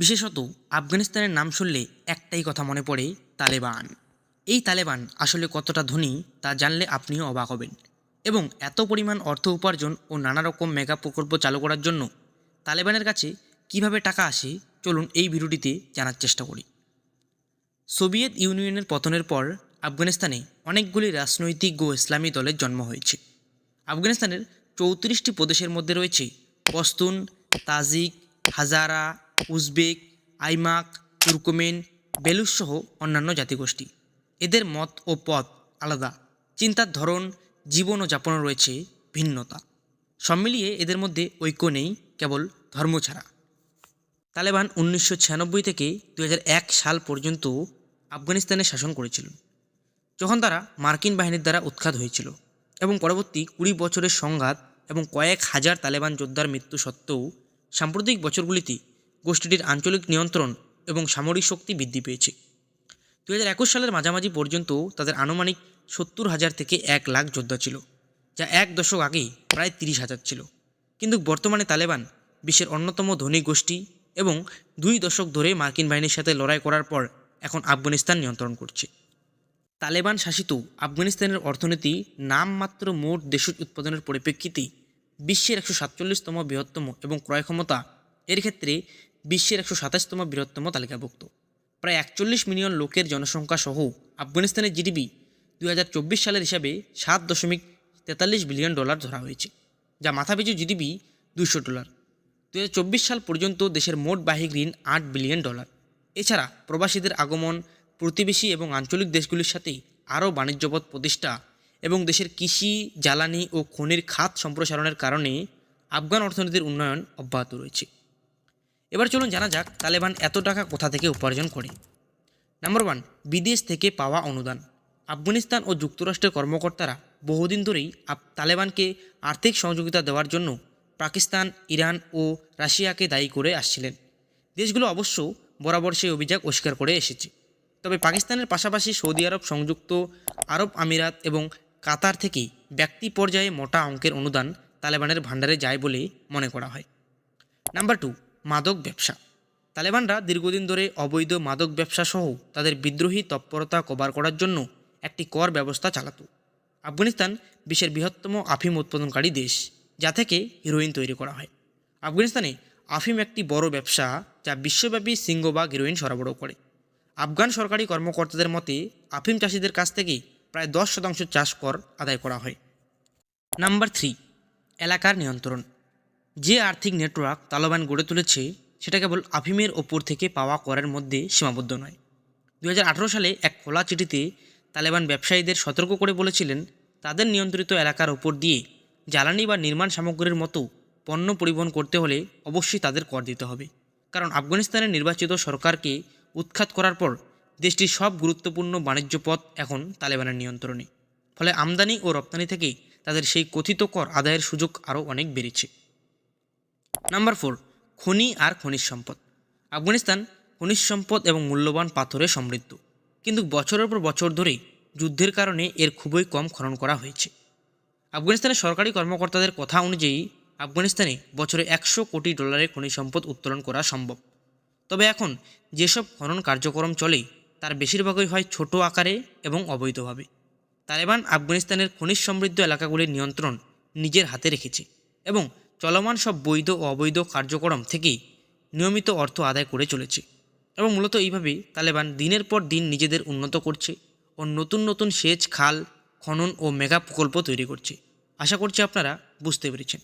বিশেষত আফগানিস্তানের নাম শুনলে একটাই কথা মনে পড়ে, তালেবান। এই তালেবান আসলে কতটা ধনী তা জানলে আপনিও অবাক হবেন এবং এত পরিমাণ অর্থ উপার্জন ও নানা রকম মেগা প্রকল্প চালু করার জন্য তালেবানের কাছে কীভাবে টাকা আসে, চলুন এই ভিডিওটিতে জানার চেষ্টা করি। সোভিয়েত ইউনিয়নের পতনের পর আফগানিস্তানে অনেকগুলি রাজনৈতিক ও ইসলামী দলের জন্ম হয়েছে। আফগানিস্তানের চৌত্রিশটি প্রদেশের মধ্যে রয়েছে Pashtun Tajik, Hazara Uzbek, Aimaq, Turkmen Baloch সহ অন্যান্য জাতিগোষ্ঠী। এদের মত ও পথ আলাদা। চিন্তার ধরন, জীবন ও যাপনও রয়েছে ভিন্নতা। সব মিলিয়ে এদের মধ্যে ঐক্য নেই, কেবল ধর্ম ছাড়া। তালেবান উনিশশো ছিয়ানব্বই থেকে দু হাজার এক সাল পর্যন্ত আফগানিস্তানে শাসন করেছিল, যখন তারা মার্কিন বাহিনীর দ্বারা উৎখাত হয়েছিল এবং পরবর্তী কুড়ি বছরের সংঘাত এবং কয়েক হাজার তালেবান যোদ্ধার মৃত্যু সত্ত্বেও সাম্প্রতিক বছরগুলিতে গোষ্ঠীটির আঞ্চলিক নিয়ন্ত্রণ এবং সামরিক শক্তি বৃদ্ধি পেয়েছে। দু হাজার একুশ সালের মাঝামাঝি পর্যন্ত তাদের আনুমানিক সত্তর হাজার থেকে এক লাখ যোদ্ধা ছিল, যা এক দশক আগেই প্রায় তিরিশ হাজার ছিল। কিন্তু বর্তমানে তালেবান বিশ্বের অন্যতম ধনী গোষ্ঠী এবং দুই দশক ধরে মার্কিন বাহিনীর সাথে লড়াই করার পর এখন আফগানিস্তান নিয়ন্ত্রণ করছে। তালেবান শাসিত আফগানিস্তানের অর্থনীতি নামমাত্র মোট দেশ উৎপাদনের পরিপ্রেক্ষিতে বিশ্বের একশো সাতচল্লিশতম বৃহত্তম এবং ক্রয় ক্ষমতা এর ক্ষেত্রে বিশ্বের একশো সাতাশতম বৃহত্তম তালিকাভুক্ত। প্রায় একচল্লিশ মিলিয়ন লোকের জনসংখ্যা সহ আফগানিস্তানের জিডিপি দুই হাজার চব্বিশ সালের হিসাবে সাত দশমিক তেতাল্লিশ বিলিয়ন ডলার ধরা হয়েছে, যা মাথাপিছু জিডিপি দুইশো ডলার। দু হাজার চব্বিশ সাল পর্যন্ত দেশের মোট বাহিক ঋণ আট বিলিয়ন ডলার। এছাড়া প্রবাসীদের আগমন, প্রতিবেশী এবং আঞ্চলিক দেশগুলির সাথে আরও বাণিজ্যপথ প্রতিষ্ঠা এবং দেশের কৃষি, জ্বালানি ও খনির খাত সম্প্রসারণের কারণে আফগান অর্থনীতির উন্নয়ন অব্যাহত রয়েছে। এবার চলুন জানা যাক তালেবান এত টাকা কোথা থেকে উপার্জন করে। নাম্বার ওয়ান বিদেশ থেকে পাওয়া অনুদান। আফগানিস্তান ও যুক্তরাষ্ট্রের কর্মকর্তারা বহুদিন ধরেই তালেবানকে আর্থিক সহযোগিতা দেওয়ার জন্য পাকিস্তান, ইরান ও রাশিয়াকে দায়ী করে আসছিলেন। দেশগুলো অবশ্য বরাবর সেই অভিযোগ অস্বীকার করে এসেছে। তবে পাকিস্তানের পাশাপাশি সৌদি আরব সংযুক্ত আরব আমিরাত এবং কাতার থেকে ব্যক্তি পর্যায়ে মোটা অঙ্কের অনুদান তালেবানের ভাণ্ডারে যায় বলে মনে করা হয়। নাম্বার টু মাদক ব্যবসা। তালেবানরা দীর্ঘদিন ধরে অবৈধ মাদক ব্যবসা সহ তাদের বিদ্রোহী তৎপরতা কভার করার জন্য একটি কর ব্যবস্থা চালাতো। আফগানিস্তান বিশ্বের বৃহত্তম আফিম উৎপাদনকারী দেশ, যা থেকে হিরোইন তৈরি করা হয়। আফগানিস্তানে আফিম একটি বড় ব্যবসা, যা বিশ্বব্যাপী সিংহবাগ হিরোইন সরবরাহ করে। আফগান সরকারি কর্মকর্তাদের মতে, আফিম চাষিদের কাছ থেকে প্রায় দশ শতাংশ চাষ কর আদায় করা হয়। নাম্বার থ্রি, এলাকার নিয়ন্ত্রণ। যে আর্থিক নেটওয়ার্ক তালেবান গড়ে তুলেছে, সেটা কেবল আফিমের ওপর থেকে পাওয়া করের মধ্যে সীমাবদ্ধ নয়। দু সালে এক খোলা চিঠিতে তালেবান ব্যবসায়ীদের সতর্ক করে বলেছিলেন, তাদের নিয়ন্ত্রিত এলাকার ওপর দিয়ে জ্বালানি বা নির্মাণ সামগ্রীর মতো পণ্য পরিবহন করতে হলে অবশ্যই তাদের কর দিতে হবে। কারণ আফগানিস্তানের নির্বাচিত সরকারকে উৎখাত করার পর দেশটির সব গুরুত্বপূর্ণ বাণিজ্য পথ এখন তালেবানের নিয়ন্ত্রণে। ফলে আমদানি ও রপ্তানি থেকে তাদের সেই কথিত কর আদায়ের সুযোগ আরও অনেক বেড়েছে। নাম্বার ফোর খনি আর খনিজ সম্পদ। আফগানিস্তান খনিজ সম্পদ এবং মূল্যবান পাথরে সমৃদ্ধ। কিন্তু বছরের পর বছর ধরে যুদ্ধের কারণে এর খুবই কম খনন করা হয়েছে। আফগানিস্তানের সরকারি কর্মকর্তাদের কথা অনুযায়ী, আফগানিস্তানে বছরে একশো কোটি ডলারের খনিজ সম্পদ উত্তোলন করা সম্ভব। তবে এখন যেসব খনন কার্যক্রম চলে, তার বেশিরভাগই হয় ছোট আকারে এবং অবৈধভাবে। তালেবান আফগানিস্তানের খনিজ সমৃদ্ধ এলাকাগুলির নিয়ন্ত্রণ নিজের হাতে রেখেছে এবং চলমান সব বৈধ ও অবৈধ কার্যক্রম থেকেই নিয়মিত অর্থ আদায় করে চলেছে এবং মূলত এইভাবেই তালেবান দিনের পর দিন নিজেদের উন্নত করছে ও নতুন নতুন সেচ, খাল, খনন ও মেগা প্রকল্প তৈরি করছে। আশা করছি আপনারা বুঝতে পেরেছেন।